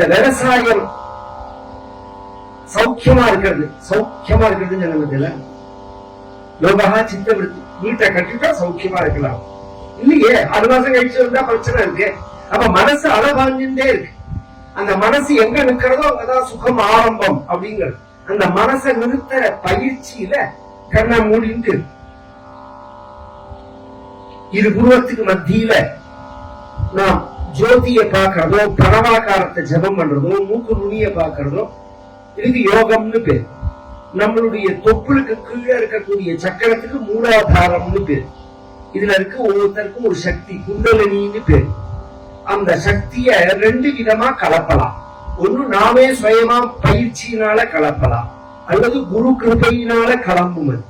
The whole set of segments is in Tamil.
இந்த விவசாயம் சௌக்கியமா இருக்கிறது. சௌக்கியமா இருக்கிறது ஜனமத்தில யோகா சித்தவருத்தி. வீட்டை கட்டிட்டா சௌக்கியமா இருக்கலாம். இல்லையே ஆறு மாசம் கழிச்சு வந்தா பிரச்சனை இருக்கு. அப்ப மனசு அளவாஞ்சுட்டே இருக்கு. அந்த மனசு எங்க நிக்கிறதோ அங்கதான் சுகம் ஆரம்பம் அப்படிங்கிறது. அந்த மனசை நிறுத்த பயிற்சியில கண்ணை மூடிட்டு இரு புருவத்துக்கு மத்தியில நாம் ஜோதிய பாக்குறதும் பிரணவாகாரத்தை ஜெபம் பண்றதும் மூக்கு நுனிய பாக்குறதும் இதுக்கு யோகம்னு பேர். நம்மளுடைய தொப்புளுக்கு கீழே இருக்கக்கூடிய சக்கரத்துக்கு மூலாதாரம்னு பேர். இதுல இருக்க ஒவ்வொருத்தருக்கும் ஒரு சக்தி குண்டலினின்னு பேர். அந்த சக்திய ரெண்டு விதமா கலப்பலாம். ஒண்ணு நாமே சுயமா பயிற்சியினால கலப்பலாம். அல்லது குரு கிருபையினால கிளம்பும்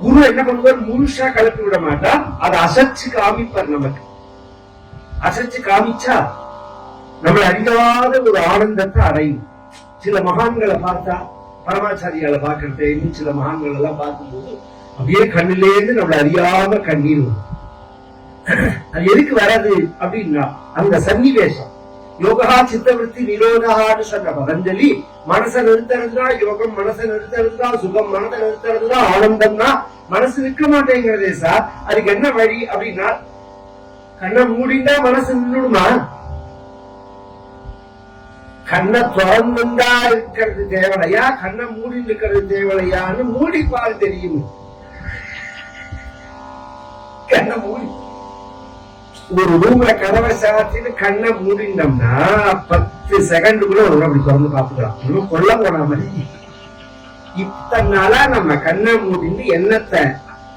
குரு என்ன பண்ணுவார்? முழுசா கலப்பி விட மாட்டார் அதை அசைச்சு காமிப்பார் நமக்கு. அசைச்சு காமிச்சா நம்மளை அறியாத ஒரு ஆனந்தத்தை அடையும். சில மகான்களை பார்த்தா பரமாச்சாரியால பாக்குறது இன்னும் சில மகான்கள் எல்லாம் பார்க்கும்போது அப்படியே கண்ணிலேருந்து நம்மளை அறியாம கண்ணீர் வரும். அது எதுக்கு வராது அப்படின்னா அந்த சன்னிவேசம் யோகா சித்தவருத்தி நிரோதகான்னு சொன்ன பதஞ்சலி மனசை நிறுத்துறதுனா யோகம் மனசை நிறுத்துறதுனா சுகம் மனசை ஆனந்தம் ஆனந்தம்னா மனசு நிற்க மாட்டேங்கிறதே சார். அதுக்கு என்ன வழி அப்படின்னா கண்ணை மூடிந்தா மனசு நின்றுடுமா கண்ணை திறந்துண்டா இருக்கிறது தேவலையா கண்ணை மூடி இருக்கிறது தேவலையான்னு மூடி தெரியும். கண்ணை மூடி ஒரு ரூம்ல கதவை சாத்திட்டு கண்ணை மூடிட்டோம்னா பத்து செகண்டுக்குள்ள ஒரு அப்படி திறந்து பாத்துக்கலாம் இன்னும் கொல்ல போன மாதிரி. இத்தனை நாளா நம்ம கண்ணை மூடிட்டு என்னத்தை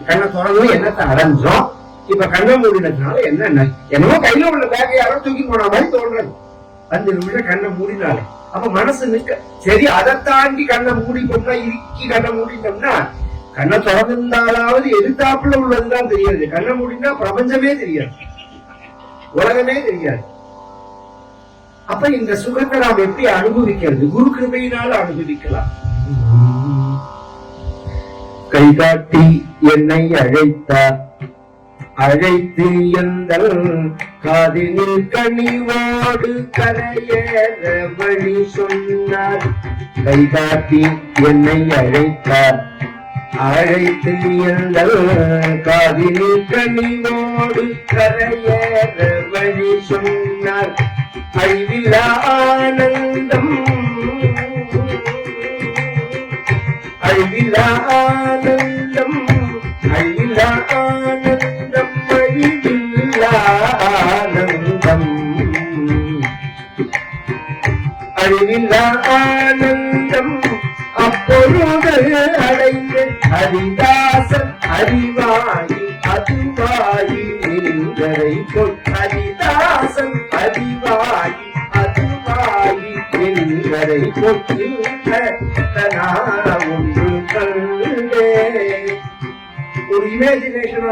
கண்ணை திறந்து என்னத்தை அடைஞ்சோம்? இப்ப கண்ணை மூடினதுனால என்ன என்னமோ கையில உள்ள பேக்கை யாரோ தூக்கி போன மாதிரி தோன்றது. அஞ்சு நிமிஷம் கண்ணை மூடினாலே. அப்ப மனசு நிக்க சரி அதை தாண்டி கண்ணை மூடிட்டோம்னா இறுக்கி கண்ணை மூடிட்டோம்னா கண்ணை திறந்திருந்தாலாவது எதிர்த்தாப்புல உள்ளதுதான் தெரியாது. கண்ணை மூடினா பிரபஞ்சமே தெரியாது. உலகமே தெரியாது. அப்ப இந்த சுகத்தை நாம் எப்படி அனுபவிக்கிறது? குரு கிருபையினால அனுபவிக்கலாம். கைகாட்டி என்னை அழைத்தார். அழைத்து எந்தல் காதினில் கனிவோடு கரையேற வழி சொன்னார். கைகாட்டி என்னை அழைத்தார். அழைத்து எந்தல் காதினில் கனிவோடு கரையேற வழி சொன்னார். அழிவில்லா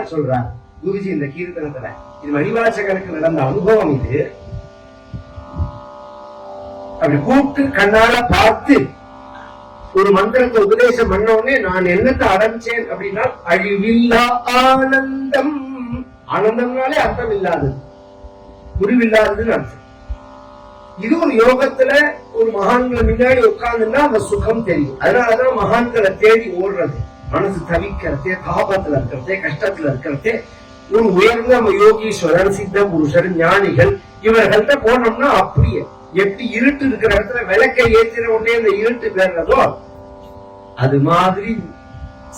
இமேஜினேஷனா சொல்றார் குருஜி இந்த கீர்த்தனத்துல இது மணிவாசகருக்கு நடந்த அனுபவம் இது. அப்படி கூப்பிட்டு கண்ணால பார்த்து ஒரு மந்திரத்தை உபதேசம் பண்ண உடனே நான் என்னத்தை அடைஞ்சேன் அப்படின்னா அழிவில்லா ஆனந்தம். ஆனந்தம்னாலே அர்த்தம் இல்லாதது முடிவில்லாததுன்னு அர்த்தம். இது ஒரு யோகத்துல ஒரு மகான்களை முன்னாடி உட்கார்ந்துன்னா அந்த சுகம் தெரியும். அதனாலதான் மகான்களை தேடி ஓடுறது. மனசு தவிக்கிறதே தாபத்துல இருக்கிறதே கஷ்டத்துல இருக்கிறதே ஒரு உயர்ந்த யோகீஸ்வரன் யோகீஸ்வரர் சித்த புருஷர் ஞானிகள் இவர்கள்ட்ட போனோம்னா அப்படியே எப்படி இருட்டு இருக்கிற இடத்துல விளக்கை ஏற்றின உடனே அந்த இருட்டு பேர்றதோ அது மாதிரி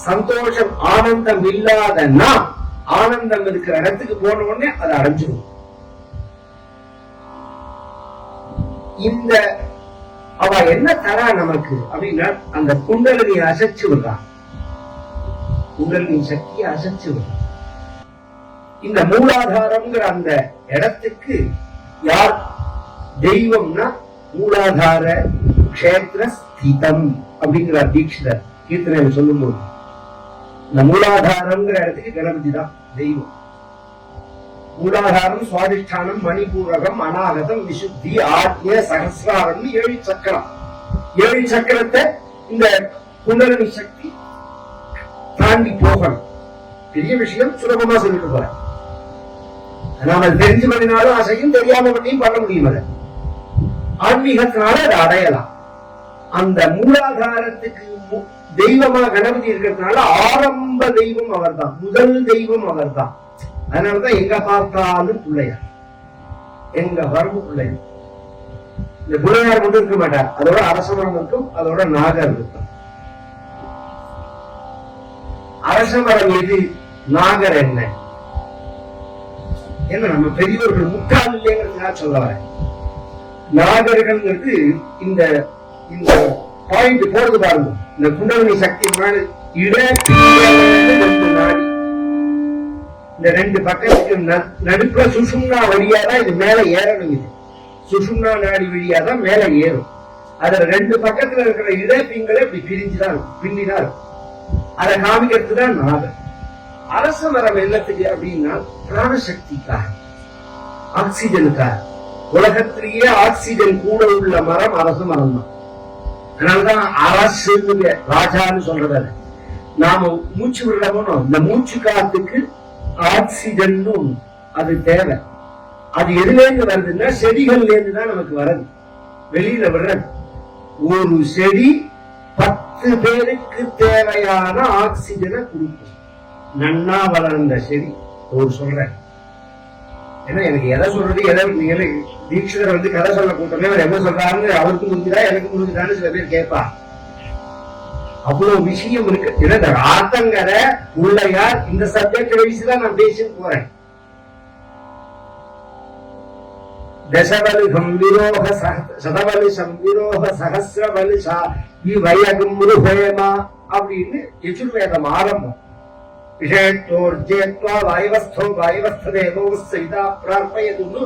சந்தோஷம் ஆனந்தம் இல்லாத நாம் ஆனந்தம் இருக்கிற இடத்துக்கு போன உடனே அதை அடைஞ்சிடும் இந்த அவ என்ன தரா நமக்கு? அப்படின்னா அந்த குண்டலினி அசைச்சு விடுறான் உடலின் சக்தியை அசைச்சு விடும். இந்த மூலாதாரம்ங்கிற அந்த இடத்துக்கு யார் தெய்வம்னா மூலாதார கஷேத்திர ஸ்திதம் அப்படிங்கிறார் தீட்சிதர் கீர்த்தனை சொல்லும்போது. இந்த மூலாதாரம்ங்கிற இடத்துக்கு கணபதி தான் தெய்வம். மூலாதாரம் சுவாதிஷ்டானம் மணிபூரகம் அநாகதம் விசுத்தி ஆத்ய சகசிராரம் ஏழு சக்கரம். ஏழு சக்கரத்தை இந்த குண்டலினி சக்தி தாண்டி போகணும். பெரிய விஷயம் சுலபமா செஞ்சு போறேன் தெரிஞ்சு பண்ணினாலும் அசையும் தெரியாம பண்ணியும் பண்ண முடியும் அதை. ஆன்மீகத்தினால அதை அடையலாம். அந்த மூலாதாரத்துக்கு தெய்வமா கணபதி இருக்கிறதுனால ஆரம்ப தெய்வம் அவர் தான் முதல் தெய்வம் அவர்தான். அதனாலதான் எங்க பார்த்தாலும் பிள்ளையார். எங்க வரம்பு பிள்ளையார். இந்த பிள்ளையார் மட்டும் இருக்க மாட்டார். அதோட அரசவரம் இருக்கும் அதோட நாகர் இருக்கும் அரசமரம் எது நாகர் என்ன? என்ன நம்ம பெரியவர்கள் முட்டாள் இல்லைங்கிறதுக்காக சொல்ல வரேன். நாகர்கள்ங்கிறது இந்த இந்த பாயிண்ட் போறது பாருங்க. இந்த குண்டலினி சக்தி முன்னாடி இட நாடி இந்த ரெண்டு பக்கத்துக்கு நடுப்புல சுஷும்னா வழியா தான் இது மேல ஏறணும் இது. சுஷும்னா நாடி வழியா தான் மேல ஏறும். அதுல ரெண்டு பக்கத்துல இருக்கிற இடைப்பிங்களை இப்படி பிரிஞ்சுதான் இருக்கும் பின்னிதான். இருக்கும் அதை காமிக்கிறது தான் நாதம் அரச மரம் என்னத்துக்கு அப்படின்னா பிராணசக்திக்காக ஆக்சிஜனுக்காக. உலகத்திலேயே ஆக்சிஜன் கூட உள்ள மரம் அரச மரம் தான் அதனாலதான் அரசு ராஜான்னு சொல்றதாரு நாம மூச்சு விடணும்னு இந்த மூச்சு காத்துக்கு ஆக்சிஜன் அது தேவை. அது எதுல இருந்து வருதுன்னா செடிகள்ல இருந்து தான் நமக்கு வருது வெளியில விடுறது ஒரு செடி பத்து பேருக்கு தேவையான ஆக்சிஜனை கொடுக்கும். நன்னா வளர்ந்த செடி ஒரு சொல்றேன் ஏன்னா எனக்கு எதை சொல்றது எதை நீங்க தீட்சிதர் வந்து கதை சொல்ல கூட்டமே அவர் என்ன சொல்றாருன்னு அவருக்கு முடிஞ்சுதா எனக்கு முடிஞ்சுதான்னு சில பேர் கேட்பா. அவ்வளவு விஷயம் இருக்கு. ஏன்னா இந்த ஆத்தங்கரை உள்ளையார் இந்த சப்ஜெக்ட் வயசுதான் நான் பேசிட்டு போறேன். தசவலு சம்விரோக சக- சதவலு சம்விரோக சகசிரவலு சா அப்படின்னு யஜுர்வேதம் ஆரம்பம் விஷயத்தோர்ஜேத்வா வாயவஸ்தோ தேவோ சைதா பிரார்ப்பயதுன்னு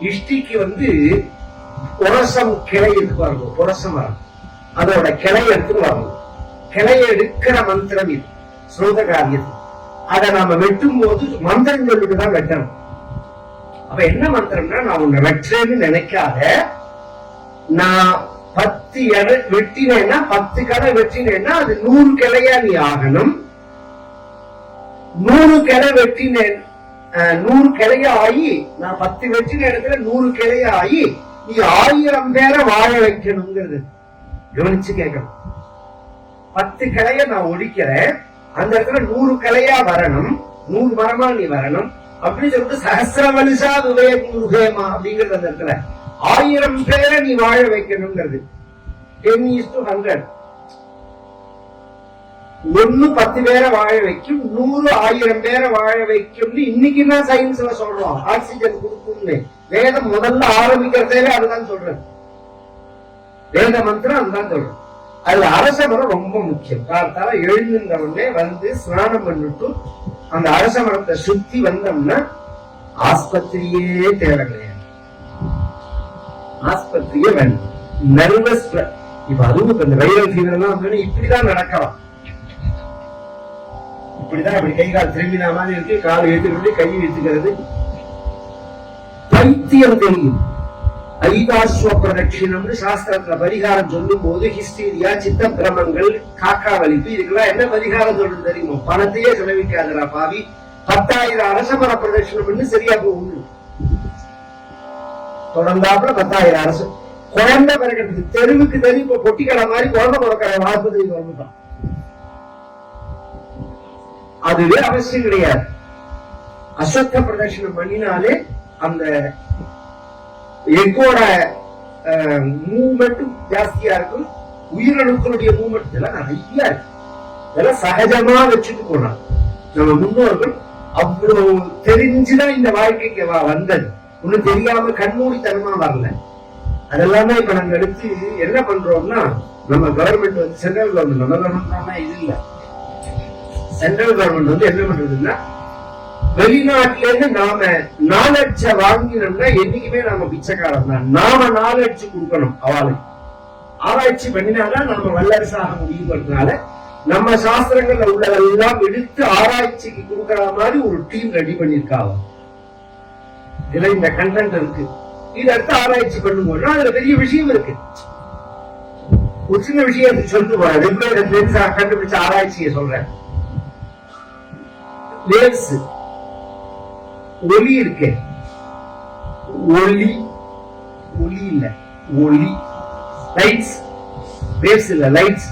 இஷ்டிக்கு வந்து புரசம் கிளை இருக்கு வரணும் புரசம் வரணும் அதோட கிளை எடுத்து வரணும். கிளையை எடுக்கிற மந்திரம் இது ஸ்ரோத காரியம் அதை நாம வெட்டும் போது மந்திரம் சொல்லிட்டு தான் வெட்டணும். அப்ப என்ன மந்திரம்னா நான் உன்னை வெற்றேன்னு நினைக்காத. நான் பத்து இட வெட்டினேன்னா பத்து கடை வெட்டினேன்னா அது நூறு கிளையா நீ ஆகணும். நூறு கிளை வெட்டினேன் நூறு கிளையா ஆகி நான் பத்து வெட்டின இடத்துல நூறு கிளையா ஆகி நீ ஆயிரம் பேரை வாழ வைக்கணுங்கிறது. கவனிச்சு கேட்கணும். பத்து கிளைய நான் ஒடிக்கிறேன் அந்த இடத்துல நூறு கிளையா வரணும். நூறு மரமா நீ வரணும். அப்படின்னு சொல்லிட்டு சஹசிரவலிசா விவேக் முருகேமா அப்படிங்கிறது அந்த இடத்துல ஆயிரம் பேரை நீ வாழ வைக்கணுங்கிறது. டென் இஸ் டு ஹண்ட்ரட் ஒண்ணு பத்து பேரை வாழ வைக்கும் நூறு ஆயிரம் பேரை வாழ வைக்கும்னு இன்னைக்கு தான் சயின்ஸ்ல சொல்றோம். ஆக்சிஜன் கொடுக்கும்னு. வேதம் முதல்ல ஆரம்பிக்கிறதே அதுதான் சொல்றது. வேத மந்திரம் அதுதான் சொல்றது. அதுல அரச மரம் ரொம்ப முக்கியம். காலத்தால எழுந்திருந்தவனே வந்து ஸ்நானம் பண்ணிட்டு அந்த அரச மரத்தை சுத்தி வந்தோம்னா ஆஸ்பத்திரியே தேவை கிடையாது. ஆஸ்பத்திரியே வேண்டாம் நர்வஸ் இப்ப அதுவும் இந்த வைரல் ஃபீவர் எல்லாம் வந்தோடனே இப்படிதான் நடக்கலாம். இப்படிதான் இப்படி கை கால் திரும்பினா மாதிரி இருக்கு கால் எடுத்துக்கிட்டு கை எடுத்துக்கிறது பைத்தியம் தெரியும். ஐதாஸ்வ பிரதட்சிணம்னு சாஸ்திரத்துல பரிகாரம் சொல்லும் போது ஹிஸ்டீரியா சித்த பிரமங்கள் காக்கா வலிப்பு இதுக்கெல்லாம் என்ன பரிகாரம் சொல்றது தெரியுமோ? பணத்தையே செலவிக்காதரா பாவி. பத்தாயிரம் அரசமர பிரதட்சிணம்னு சரியா போகும் தொடர்ந்தாப்புல பத்தாயிரம் அரசு. குழந்தை பிறகு தெருவுக்கு தெரு இப்ப பொட்டிக்கடை மாதிரி குழந்தை பிறக்கிற ஆஸ்பத்திரிக்கு வந்துட்டான் அதுவே அவசியம் கிடையாது. அசத்த பிரதட்சணம் பண்ணினாலே அந்த எக்கோட மூவ்மெண்ட்டும் ஜாஸ்தியா இருக்கும். உயிரணுக்களுடைய மூவ்மெண்ட் இதெல்லாம் நிறைய இருக்கு. இதெல்லாம் சகஜமா வச்சுட்டு போனாங்க நம்ம முன்னோர்கள் அவ்வளவு தெரிஞ்சுதான் இந்த வாழ்க்கைக்கு வந்தது. ஒன்னும் தெரியாம கண்மூடித்தனமா வரல. அதெல்லாம் இப்ப நாங்க எடுத்து என்ன பண்றோம்னா நம்ம கவர்மெண்ட் வந்து சென்ட்ரல் கவர்மெண்ட் நம்ம கவர்மெண்ட் இது இல்ல. சென்ட்ரல் கவர்மெண்ட் வந்து என்ன பண்றதுன்னா வெளிநாட்டுல இருந்து நாம நாலட்ச வாங்கினோம்னா என்னைக்குமே நாம பிச்சைக்காரன் தான். நாம நாலட்ச கொடுக்கணும் அவளுக்கு ஆராய்ச்சி பண்ணினாதான் நம்ம வல்லரசாக முடியுங்கிறதுனால நம்ம சாஸ்திரங்கள்ல உள்ளதெல்லாம் எடுத்து ஆராய்ச்சிக்கு கொடுக்கற மாதிரி ஒரு டீம் ரெடி பண்ணிருக்காங்க இதுல இந்த கண்டென்ட் இருக்கு. இது அடுத்து ஆராய்ச்சி பண்ணும்போது அதுல பெரிய விஷயம் இருக்கு. ஒரு சின்ன விஷயத்தை சொல்லிட்டு போறேன் ரெகுலேட்டர் கண்டுபிடிச்ச ஆராய்ச்சியை சொல்றேன். லேஸ் ஒலி இருக்கு. ஒளி ஒளி இல்ல. ஒளி லைட்ஸ் வேவ்ஸ் இல்ல லைட்ஸ்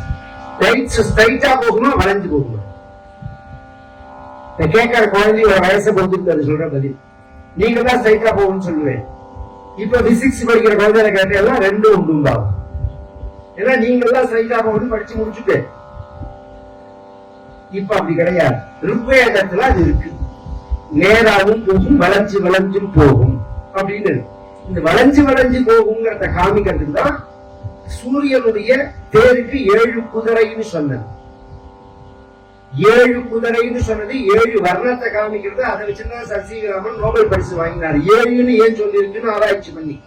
லைட்ஸ் ஸ்ட்ரைட்டா போகுமா வளைஞ்சு போகுமா? நான் கேட்கிற குழந்தையோட வயசை பொறுத்து அது சொல்ற பதில். நீங்க தான் ஸ்ட்ரைட்டா போகும்னு சொல்லுவேன். இப்ப பிசிக்ஸ் படிக்கிற குழந்தைய கேட்டெல்லாம் ரெண்டும் உண்டாகும் ஏன்னா நீங்க எல்லாம் ஸ்ட்ரைட்டா போகணும் படிச்சு முடிச்சுட்டு. இப்ப அப்படி கிடையாது. ருக்வேதத்துல அது இருக்கு. நேராகவும் போகும் வளைஞ்சு வளைஞ்சும் போகும் அப்படின்னு இந்த வளைஞ்சு வளைஞ்சு போகுங்கிறத காமிக்கிறதுக்கு தான் சூரியனுடைய தேருக்கு ஏழு குதிரைன்னு சொன்னது. ஏழு குதிரைன்னு சொன்னது ஏழு வர்ணத்தை காமிக்கிறது. அதை வச்சுதான் சசிகராமன் நோபல் பரிசு வாங்கினார். ஏழுன்னு ஏன் சொல்லியிருக்குன்னு ஆராய்ச்சி பண்ணி.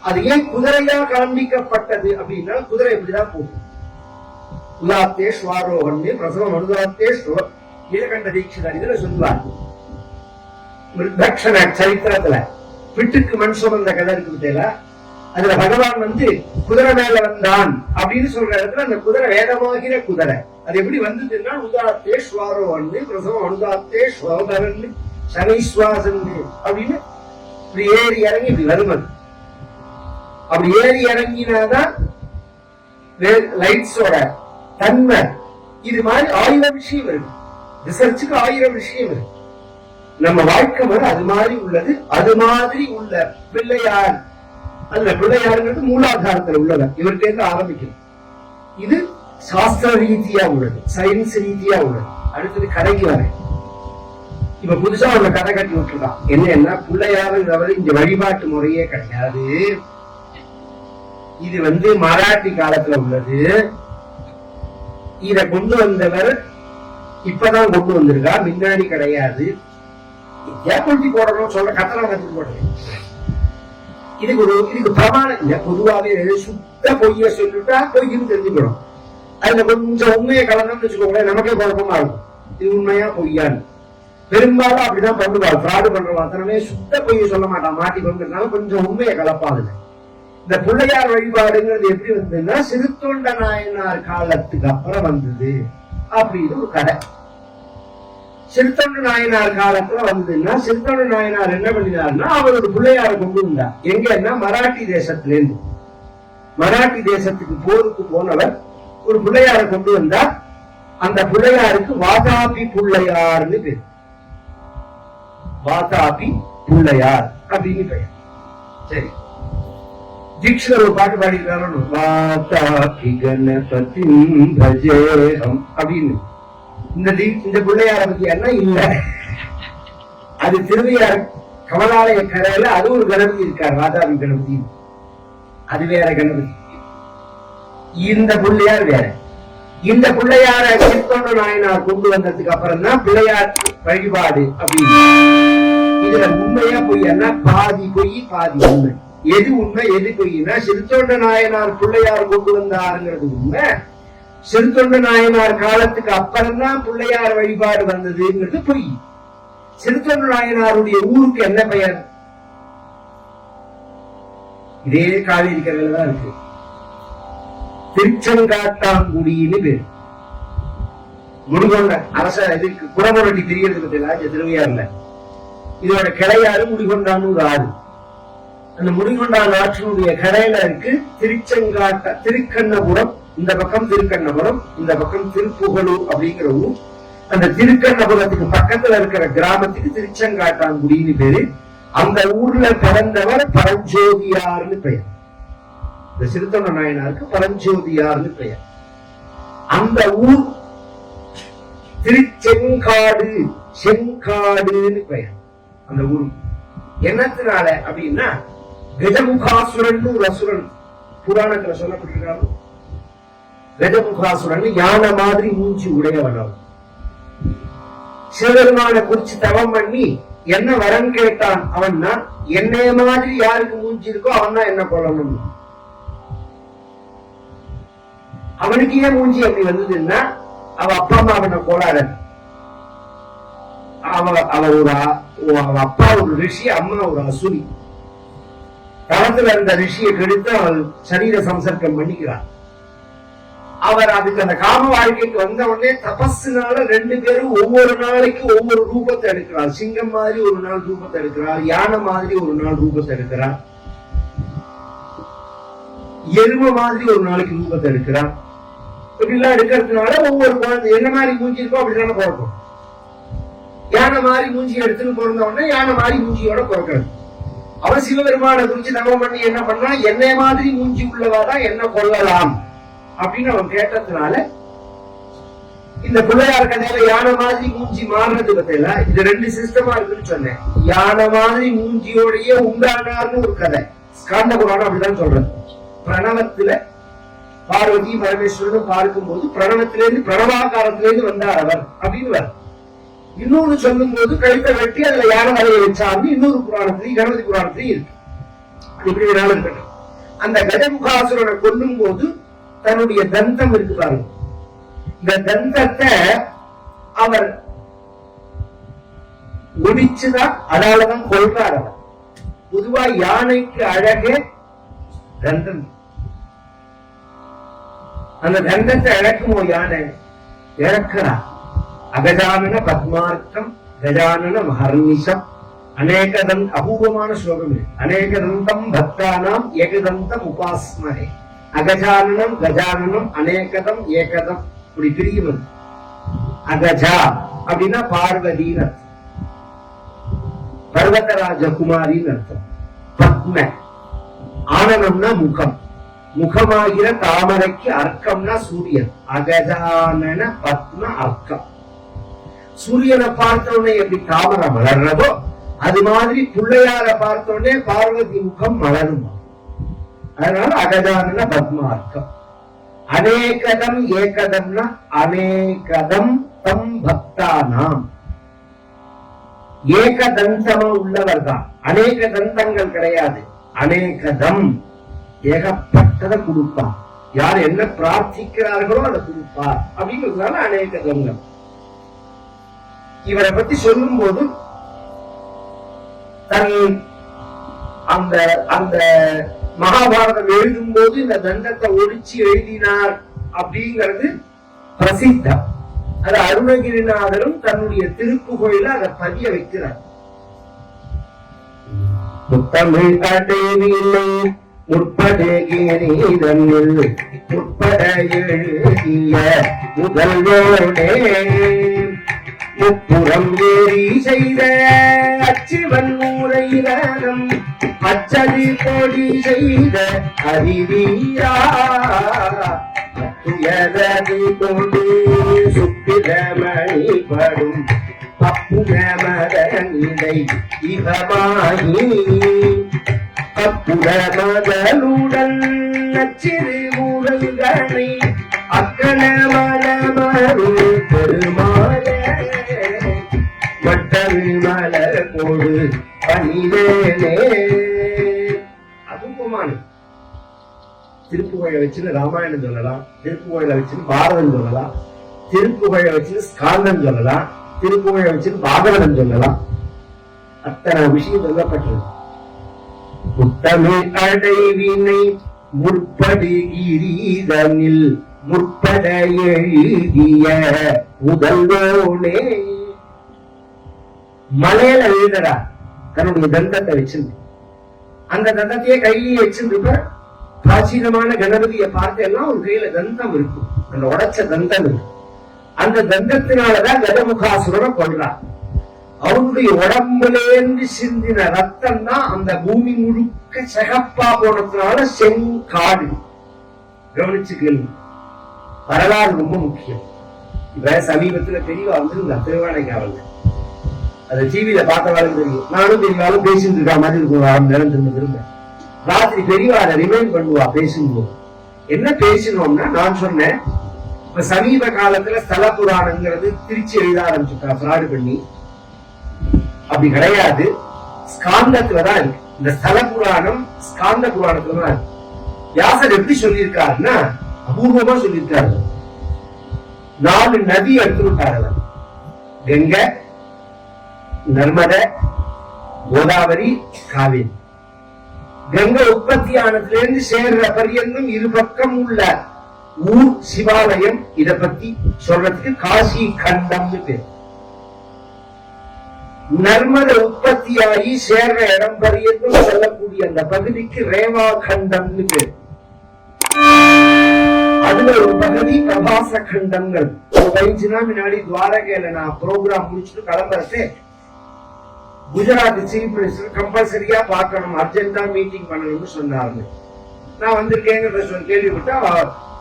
அது ஏன் குதிரையா காண்பிக்கப்பட்டது அப்படின்னா குதிரை இப்படிதான் போகும். உதாத்தே ஸ்வாரோகன் பிரசவம் அனுதாத்தே ஸ்வ நீலகண்ட தீட்சிதர் இதுல சொல்லுவார்கள் சரித்திரத்துல. பிட்டுக்கு மண் சுமந்த கதை இருக்கு பத்தியில அதுல பகவான் வந்து குதிரை மேல வந்தான் அப்படின்னு சொல்ற இடத்துல அந்த குதிரை வேதமாகிற குதிரை. அது எப்படி வந்ததுன்னா உதாத்தே ஸ்வாரோ வந்து பிரசவம் அனுதாத்தே ஸ்வோதரன் சனைஸ்வாசன் அப்படின்னு இப்படி ஏறி இறங்கி இப்படி வரும் அது அப்படி ஏறி இறங்கினாதான் லைட்ஸோட தன்மை. இது மாதிரி ஆயிரம் விஷயம் இருக்கு. ரிசர்ச்சுக்கு ஆயிரம் விஷயம் இருக்கு. நம்ம வாழ்க்கை முறை அது மாதிரி உள்ளது அது மாதிரி உள்ள பிள்ளையார். அதுல பிள்ளையாருங்கிறது மூலாதாரத்துல உள்ளவர். இவர்கிட்ட இருந்து ஆரம்பிக்கணும். இது சாஸ்திர ரீதியா உள்ளது சயின்ஸ் ரீதியா உள்ளது. அடுத்தது கதைக்கு வரேன். இப்ப புதுசா ஒரு கதை கட்டி விட்டுருக்கான். என்னன்னா பிள்ளையாருங்கிறவர் இங்க வழிபாட்டு முறையே கிடையாது. இது வந்து மராட்டி காலத்துல உள்ளது. இத கொண்டு வந்தவர் இப்பதான் கொண்டு வந்திருக்கா. முன்னாடி கிடையாது. ஏற்படுத்தி போடணும்னு சொல்ற கத்தலாம் கத்து போடுறேன் இதுக்கு ஒரு இதுக்கு பிரமாணம் இல்லை. பொதுவாகவே சுத்த பொய்ய சொல்லிட்டா பொய்யும் தெரிஞ்சுக்கணும் அதுல கொஞ்சம் உண்மையை கலந்தோம்னு வச்சுக்கோங்களேன் நமக்கே குழப்பமா இருக்கும். இது உண்மையா பொய்யான்னு. பெரும்பாலும் அப்படிதான் பண்ணுவாள். ஃப்ராடு பண்ற அத்தனமே சுத்த பொய்ய சொல்ல மாட்டான். மாட்டி கொண்டுனால கொஞ்சம் உண்மையை கலப்பாதுல இந்த பிள்ளையார் வழிபாடுங்கிறது எப்படி வந்ததுன்னா சிறுத்தொண்ட நாயனார் காலத்துக்கு அப்புறம் வந்தது. அப்படின்னு ஒரு கடை சிறுத்தொண்டு நாயனார் காலத்துல வந்ததுன்னா சிறுத்தொண்டு நாயனார் என்ன பண்ணினார்னா அவரோட பிள்ளையார கொண்டு வந்தார். எங்கன்னா மராட்டி தேசத்துல இருந்து மராட்டி தேசத்துக்கு போருக்கு போனவர் ஒரு பிள்ளையார கொண்டு வந்தார். அந்த பிள்ளையாருக்கு வாதாபி பிள்ளையார்னு பேர். வாதாபி பிள்ளையார் அப்படின்னு பெயர். சரி. தீட்சிதர் ஒரு பாட்டு பாடிக்கிறாரு வாதாபி கணபதி பஜேகம் அப்படின்னு. இந்த இந்த பிள்ளையார பத்தி இல்ல. அது திருவையார் கமலாலய கரையில அது ஒரு கணபதி இருக்கார் வாதாபி கணபதி. அது வேற கணபதி. இந்த பிள்ளையார் வேற. இந்த பிள்ளையார சித்தொண்ட நாயனார் கொண்டு வந்ததுக்கு அப்புறம் தான் பிள்ளையார் வழிபாடு அப்படின்னு. இதுல உண்மையா பொய்யன்னா பாதி பொய் பாதி உண்மை. எது உண்மை எது பொய்னா சிறுத்தொண்ட நாயனார் பிள்ளையார் கொண்டு வந்தாருங்கிறது உண்மை. சிறுத்தொண்ட நாயனார் காலத்துக்கு அப்புறம்தான் பிள்ளையார் வழிபாடு வந்ததுங்கிறது பொய் சிறுத்தொண்ட நாயனாருடைய ஊருக்கு என்ன பெயர்? இதே காவிரி கரையில தான் இருக்கு. திருச்செங்காட்டாங்குடின்னு பேர். முடிகொண்ட அரச இதுக்கு குடமுரட்டி தெரியறது பத்தியா திருவையாறுல இதோட கிளையாறு முடிகொண்டான்னு ஒரு ஆறு. அந்த முடிகொண்டான் ஆற்றினுடைய கரையில இருக்கு திருச்செங்காட்ட திருக்கண்ணபுரம் இந்த பக்கம் திருக்கண்ணபுரம் இந்த பக்கம் திருப்புகலூர் அப்படிங்கிற ஊர். அந்த திருக்கண்ணபுரத்துக்கு பக்கத்துல இருக்கிற கிராமத்துக்கு திருச்செங்காட்டாங்குடின்னு பேரு. அந்த ஊர்ல பிறந்தவர் பரஞ்சோதியார்னு பெயர். இந்த சிறுத்தொண்ட நாயனாருக்கு பரஞ்சோதியார்னு பெயர். அந்த ஊர் திருச்செங்காடு செங்காடுன்னு பெயர். அந்த ஊர். என்னத்தினால அப்படின்னா கஜமுகாசுரன் ஒரு அசுரன் புராணத்துல சொல்லப்பட்டிருக்காரு கஜமுகாசுரன் யானை மாதிரி மூஞ்சி உடையவனும். சிவபெருமான குறிச்சு தவம் பண்ணி என்ன வரம் கேட்டான் அவன்னா என்னைய மாதிரி யாருக்கு மூஞ்சி இருக்கோ அவன் தான் என்ன கொள்ளணும் அவனுக்கு ஏன் மூஞ்சி அப்படி வந்ததுன்னா அவ அப்பா அம்மா அவனை கோளாரன் அவ அவ ஒரு அவ அப்பா ஒரு ரிஷி அம்மா ஒரு அசுரி. தளத்துல இருந்த ரிஷியை கெடுத்து அவள் சரீர சம்சர்க்கம் பண்ணிக்கிறான் அவர் அதுக்கு அந்த காம வாழ்க்கைக்கு வந்த உடனே தபஸ்னால ரெண்டு பேரும் ஒவ்வொரு நாளைக்கு ஒவ்வொரு ரூபத்தை எடுக்கிறார். சிங்கம் மாதிரி ஒரு நாள் ரூபத்தை எடுக்கிறார். யானை மாதிரி ஒரு நாள் ரூபத்தை எடுக்கிறார். எருமை மாதிரி ஒரு நாளைக்கு ரூபத்தை எடுக்கிறார். இப்படிலாம் எடுக்கிறதுனால ஒவ்வொரு குழந்தை என்ன மாதிரி மூஞ்சி இருக்கோ அப்படிதானே பிறக்கும். யானை மாதிரி மூஞ்சி எடுத்துன்னு பிறந்த உடனே யானை மாதிரி மூஞ்சியோட பிறக்கிறது. அவன் சிவபெருமான குறிச்சு தவம் பண்ணி என்ன பண்ணா என்னை மாதிரி மூஞ்சி உள்ளவாதான் என்ன கொள்ளலாம் அப்படின்னு அவன் கேட்டதுனால இந்த பிள்ளையார் கடையில யானை மாதிரி மூஞ்சி மாறுறது பத்தில இது ரெண்டு சிஸ்டமா இருக்குன்னு சொன்னேன். யானை மாதிரி மூஞ்சியோடயே உண்டானார்னு ஒரு கதை. ஸ்காந்த புராணம் அப்படிதான் சொல்றது. பிரணவத்துல பார்வதி பரமேஸ்வரனும் பார்க்கும்போது பிரணவத்திலிருந்து பிரணவாகாரத்திலிருந்து வந்தார் அவர் அப்படின்னு வரும் இன்னொன்னு சொல்லும் போது கழுத்தை வெட்டி அதுல யானை தலையை வச்சார்னு இன்னொரு புராணத்திலையும் கணபதி புராணத்திலையும் இருக்கு. அது இப்படி வேணாலும் இருக்கட்டும். அந்த கஜமுகாசுரனை கொல்லும் போது தன்னுடைய தந்தம் இருக்கு பாருங்க இந்த தந்தத்தை அவர் ஒடிச்சுதான் அதாலதான் கொள்றார் அவர் பொதுவா யானைக்கு அழகே தந்தம் அந்த தந்தத்தை இழக்குமோ யானை இழக்கிறா அகஜானன பத்மார்த்தம் கஜானன மகர்நிஷம் அநேகதம் அபூர்வமான ஸ்லோகம் இது அநேகதந்தம் பக்தானாம் ஏகதந்தம் உபாஸ்மரே அகஜானனம் கஜானனம் அநேகதம் ஏகதம். இப்படி பிரியும் அது. அகஜா அப்படின்னா பார்வதின்னு அர்த்தம். பர்வதராஜ குமாரின்னு அர்த்தம். பத்ம. ஆனனம்னா முகம். முகமாகிற தாமரைக்கு அர்க்கம்னா சூரியன். அகஜானன பத்ம அர்க்கம். சூரியனை பார்த்த உடனே எப்படி தாமரை மலர்றதோ அது மாதிரி பிள்ளையார பார்த்த உடனே பார்வதி முகம் மலருமா? அதனால அகதான்னா பத்மார்க்கம் அநேகதம் ஏகதம்னா அநேகதம் தம் பக்தானாம். ஏகதந்தமா உள்ளவர் தான் அநேக தந்தங்கள் கிடையாது. அநேகதம் ஏகப்பட்டதை கொடுப்பார். யார் என்ன பிரார்த்திக்கிறார்களோ அதை கொடுப்பார். அப்படிங்கிறதுனால அநேக தந்தம் இவரை பத்தி சொல்லும் போது தன் அந்த அந்த மகாபாரதம் எழுதும் போது இந்த தண்டத்தை ஒழிச்சு எழுதினார் அப்படிங்கிறது பிரசித்தம். அது அருணகிரிநாதரும் தன்னுடைய திருப்புகோயில அதை பதிய வைக்கிறார். முத்தமிழ் அடைவில்லை முற்படுகிறீதனில் முற்பட எழுதிய முதல்வோடே முப்புறம் ஏறி செய்த அச்சிவன் ஊரைதனம் அச்சதி கொடி செய்த அறிவீரா துயரது கொண்டு சுப்பிரமணி படும் அப்புன இகமாயி இவமாயி அப்புற மகளுடன் நச்சிறு முறைகளை அக்கன மட்டரு மலர் பணிவேலே அதுவும் அதுமானு திருப்புகழை வச்சுன்னு ராமாயணம் சொல்லலாம் திருப்புகழை வச்சுன்னு பாரதம் சொல்லலாம் திருப்புகழை வச்சுன்னு ஸ்காந்தம் சொல்லலாம் திருப்புகழை வச்சுன்னு பாகவதம் சொல்லலாம். அத்தனை விஷயம் சொல்லப்பட்டது. புத்தமிழ் அடைவினை முற்படுகிறீதனில் முற்பட எழுதிய முதல்வோனே. மலையில எழுதுறா தன்னுடைய தந்தத்தை வச்சிருந்து. அந்த தந்தத்தையே கையிலே வச்சிருந்தப்ப பிராச்சீனமான கணபதியை பார்த்தேன்னா ஒரு கையில தந்தம் இருக்கும். அந்த உடைச்ச தந்தம் இருக்கு அந்த தந்தத்தினாலதான் கஜமுகாசுரனை கொள்றான் அவனுடைய உடம்புலேந்து சிந்தின ரத்தம் தான் அந்த பூமி முழுக்க சிகப்பா போனதுனால செங்காடு. கவனிச்சு கேள்வி வரலாறு ரொம்ப முக்கியம். இப்ப சமீபத்துல தெரியவா வந்திருந்தா திருவானைக்காவல்ல. அது டிவியில பார்த்தவாலும் தெரியும். நானும் தெரியவாலும் பேசிட்டு இருக்கா மாதிரி இருக்கும். ஆறு நேரம் திரும்ப திரும்ப. ராத்திரி பெரியவா அதை ரிமைண்ட் பண்ணுவா பேசும்போது. என்ன பேசினோம்னா நான் சொன்னேன் இப்ப சமீப காலத்துல ஸ்தல புராணங்கிறது திருச்சி எழுத ஆரம்பிச்சுட்டா ஃப்ராடு பண்ணி. அப்படி கிடையாது. ஸ்காந்தத்துல தான் இருக்கு. இந்த ஸ்தல புராணம் ஸ்காந்த புராணத்துல தான் இருக்கு. வியாசர் எப்படி சொல்லியிருக்காருன்னா அபூர்வமா சொல்லியிருக்காரு. நாலு நதி எடுத்துட்டார் கங்கை நர்மத கோதாவரி காவிரி. கங்கை உற்பத்தியானதுலேருந்து சேர்ற பரியந்தம் இருபக்கம் உள்ள ஊர் சிவாலயம் இத பத்தி சொல்றதுக்கு காசி கண்டம்னு பேர். நர்மத உற்பத்தியாகி சேர்ற இடம் பரியந்தும் சொல்லக்கூடிய அந்த பகுதிக்கு ரேவா கண்டம்னு பேர். அதுல ஒரு பகுதி பிரபாச கண்டங்கள். ஒரு பதினஞ்சு நாள் முன்னாடி துவாரகையில நான் ப்ரோக்ராம் முடிச்சுட்டு கிளம்புறேன் குஜராத் சீஃப் மினிஸ்டர் கம்பல்சரியா பார்க்கணும் அர்ஜென்டா மீட்டிங் பண்ணணும்னு சொன்னாங்க நான் வந்திருக்கேங்கிறத சொல்லி கேள்விப்பட்டா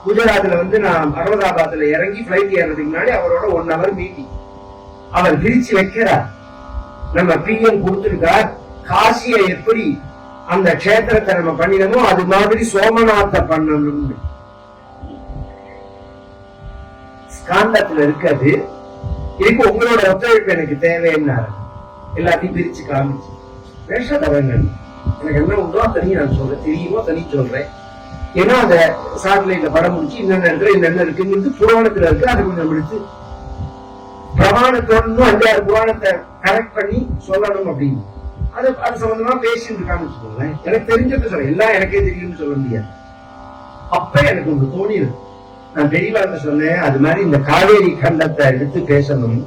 குஜராத்ல வந்து நான் அகமதாபாத்ல இறங்கி பிளைட் ஏறதுக்கு முன்னாடி அவரோட ஒன் ஹவர் மீட்டிங் அவர் பிரிச்சு வைக்கிறார். நம்ம பிஎம் கொடுத்திருக்கார் காசியை எப்படி அந்த கஷேத்திரத்தை நம்ம பண்ணினமோ அது மாதிரி சோமநாத்த பண்ணணும்னு. ஸ்காந்தத்துல இருக்காது இதுக்கு உங்களோட ஒத்துழைப்பு எனக்கு தேவைன்னு எல்லாத்தையும் பிரிச்சு காமிச்சு. வேஷதவங்கள் எனக்கு என்ன உண்டோ தனி நான் சொல்றேன். தெரியுமோ தனி சொல்றேன். ஏன்னா அந்த சாட்டிலைட்ல படம் முடிச்சு இன்னென்ன இடத்துல என்னென்ன இருக்குங்கிறது புராணத்துல இருக்கு. அதை கொஞ்சம் எடுத்து பிரமாணத்தோடு அஞ்சாறு புராணத்தை கரெக்ட் பண்ணி சொல்லணும் அப்படின்னு. அது அது சம்பந்தமா பேசிட்டு இருக்கான்னு வச்சுக்கோங்களேன். எனக்கு தெரிஞ்சது சொல்ல எல்லாம் எனக்கே தெரியும்னு சொல்ல முடியாது. அப்ப எனக்கு ஒன்று தோணியது நான் தெளிவாக சொன்னேன். அது மாதிரி இந்த காவேரி கண்டத்தை எடுத்து பேசணும்.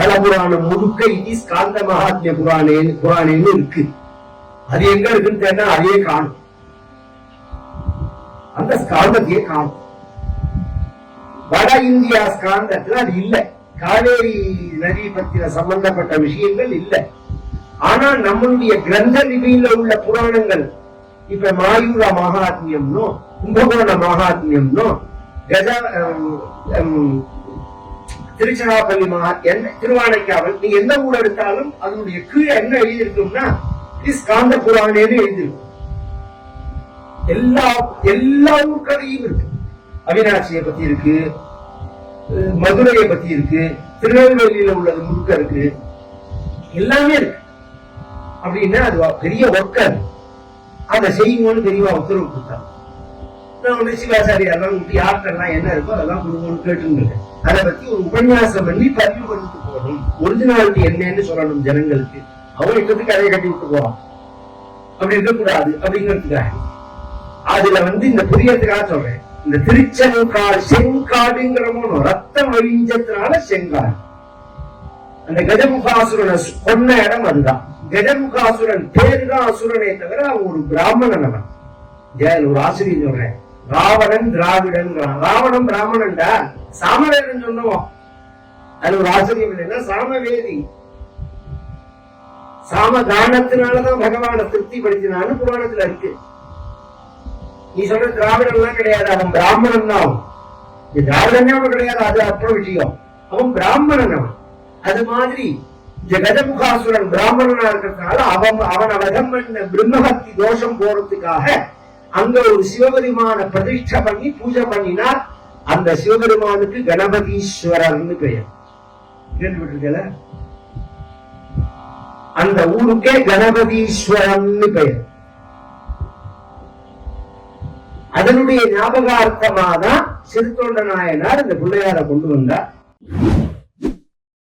ஸ்தல புராணம் முழுக்க இது ஸ்காந்த மகாத்மிய புராணே புராணேன்னு இருக்கு. அது எங்க இருக்குன்னு தெரியல அதையே காணும். அந்த ஸ்காந்தத்தையே காணும். வட இந்தியா ஸ்காந்தத்துல அது இல்லை. காவேரி நதி பத்தின சம்பந்தப்பட்ட விஷயங்கள் இல்லை. ஆனா நம்மளுடைய கிரந்த லிபியில உள்ள புராணங்கள் இப்ப மாயூர மகாத்மியம்னோ கும்பகோண மகாத்மியம்னோ கஜ திருச்சிராப்பள்ளி மகா என்ன திருவானைக்காவல். நீ எந்த ஊர் எடுத்தாலும் அதனுடைய கீழே என்ன எழுதியிருக்கும்னா இஸ் காந்த புராணேன்னு எழுதியிருக்கும் எல்லா எல்லா ஊர்க்கதையும் இருக்கு. அவினாசியை பத்தி இருக்கு மதுரையை பத்தி இருக்கு திருநெல்வேலியில உள்ளது முழுக்க இருக்கு. எல்லாமே இருக்கு. அப்படின்னா அது பெரிய ஒர்க்கர் அதை. செய்யுங்கன்னு தெரியவா உத்தரவு கொடுத்தாங்க. நான் வந்து சிவாசாரி எல்லாம் யார்கிட்ட எல்லாம் என்ன இருக்கோ அதெல்லாம் கொடுங்கன்னு கேட்டுருக்கேன் அதை பத்தி ஒரு உபன்யாசம் பண்ணி பதிவு பண்ணிட்டு போகணும். ஒரிஜினாலிட்டி என்னன்னு சொல்லணும் ஜனங்களுக்கு. அவன் இஷ்டத்துக்கு கதையை கட்டி விட்டு போறான் அப்படி இருக்கக்கூடாது அப்படிங்கிறதுக்காக. அதுல வந்து இந்த புரியறதுக்காக சொல்றேன். இந்த திருச்செங்காடு செங்காடுங்கிற மூணு ரத்தம் வழிஞ்சதுனால செங்காடு. அந்த கஜமுகாசுரனை கொன்ன இடம் அதுதான். கஜமுகாசுரன் பேரு தான் அசுரனே தவிர அவன் ஒரு பிராமணன் அவன். ஒரு ஆசிரியர் சொல்றேன். ராவணன் திராவிடன் ராவணன் பிராமணன்டா? சாமவேதன் சொன்னோம் அது ஒரு ஆச்சரியம் இல்லைன்னா சாமவேதி. சாமதானத்தினாலதான் பகவான திருப்தி படிச்சினான்னு புராணத்துல இருக்கு. நீ சொல்ற திராவிடன் எல்லாம் கிடையாது அவன் பிராமணன் தான் இது திராவிடனே அவன் கிடையாது அது அப்புறம் விஷயம். அவன் பிராமணன் அவன். அது மாதிரி இந்த கஜமுகாசுரன் பிராமணனா இருக்கிறதுனால அவன் அவன் அவதம் பிரம்மபக்தி தோஷம் போறதுக்காக அங்க ஒரு சிவபெருமான பிரதிஷ்டை பண்ணி பூஜை பண்ணினார். அந்த சிவபெருமானுக்கு கணபதீஸ்வரர்னு பெயர். கேள்விப்பட்டிருக்கல? அந்த ஊருக்கே கணபதீஸ்வரம்னு பெயர். அதனுடைய ஞாபகார்த்தமாக தான் சிறுத்தொண்ட நாயனார் இந்த பிள்ளையார கொண்டு வந்தார்.